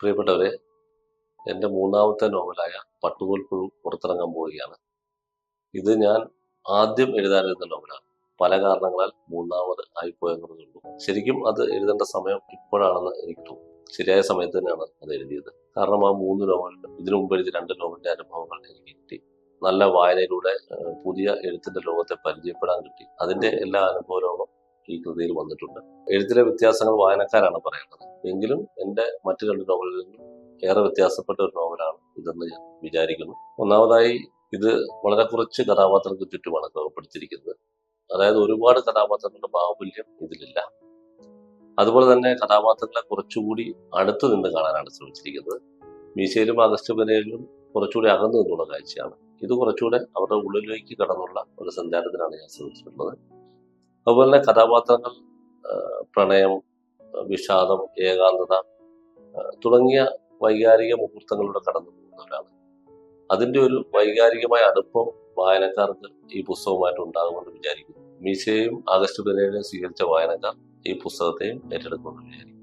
പ്രിയപ്പെട്ടവരെ എന്റെ മൂന്നാമത്തെ നോവലായ പട്ടുകോൽപ്പുഴു പുറത്തിറങ്ങാൻ പോവുകയാണ്. ഇത് ഞാൻ ആദ്യം എഴുതാനിരുന്ന നോവലാണ്. പല കാരണങ്ങളാൽ മൂന്നാമത് ആയിപ്പോയെന്നുള്ളൂ ശരിക്കും അത് എഴുതേണ്ട സമയം ഇപ്പോഴാണെന്ന് എനിക്ക് തോന്നുന്നു. ശരിയായ സമയത്ത് തന്നെയാണ് അത് എഴുതിയത്. കാരണം ആ മൂന്ന് നോവലിൽ ഇതിനു മുമ്പ് എഴുതിയ രണ്ട് നോവലിന്റെ അനുഭവങ്ങൾ എനിക്ക് കിട്ടി. നല്ല വായനയിലൂടെ പുതിയ എഴുത്തിന്റെ ലോകത്തെ പരിചയപ്പെടാൻ കിട്ടി. അതിന്റെ എല്ലാ അനുഭവങ്ങളും ഈ കൃതിയിൽ വന്നിട്ടുണ്ട്. എഴുത്തിലെ വ്യത്യാസങ്ങൾ വായനക്കാരാണ് പറയേണ്ടത് എങ്കിലും എന്റെ മറ്റു രണ്ട് നോവലുകളിൽ നിന്നും ഏറെ വ്യത്യാസപ്പെട്ട ഒരു നോവലാണ് ഇതെന്ന് ഞാൻ വിചാരിക്കുന്നു. ഒന്നാമതായി ഇത് വളരെ കുറച്ച് കഥാപാത്രങ്ങൾക്ക് ചുറ്റുമാണ് രൂപപ്പെടുത്തിയിരിക്കുന്നത് അതായത് ഒരുപാട് കഥാപാത്രങ്ങളുടെ ബാഹുല്യം ഇതിലില്ല. അതുപോലെ തന്നെ കഥാപാത്രങ്ങളെ കുറച്ചുകൂടി അടുത്ത് നിന്ന് കാണാനാണ് ശ്രമിച്ചിരിക്കുന്നത്. മീശയിലും ആഗസ്റ്റ് പതിനേഴിലും കുറച്ചുകൂടി അകന്നു നിന്നുള്ള കാഴ്ചയാണ്. ഇത് കുറച്ചുകൂടെ അവരുടെ ഉള്ളിലേക്ക് കടന്നുള്ള ഒരു സഞ്ചാരത്തിനാണ് ഞാൻ ശ്രമിച്ചിട്ടുള്ളത്. അതുപോലെ തന്നെ കഥാപാത്രങ്ങൾ പ്രണയം വിഷാദം ഏകാന്തത തുടങ്ങിയ വൈകാരിക മുഹൂർത്തങ്ങളിലൂടെ കടന്നു പോകുന്നവരാണ്. അതിന്റെ ഒരു വൈകാരികമായ അടുപ്പം വായനക്കാർക്ക് ഈ പുസ്തകവുമായിട്ട് ഉണ്ടാകുമെന്ന് വിചാരിക്കുന്നു. മീശയും ആഗസ്റ്റ് പനയിലും സ്വീകരിച്ച വായനക്കാർ ഈ പുസ്തകത്തെയും ഏറ്റെടുക്കുമെന്ന് വിചാരിക്കുന്നു.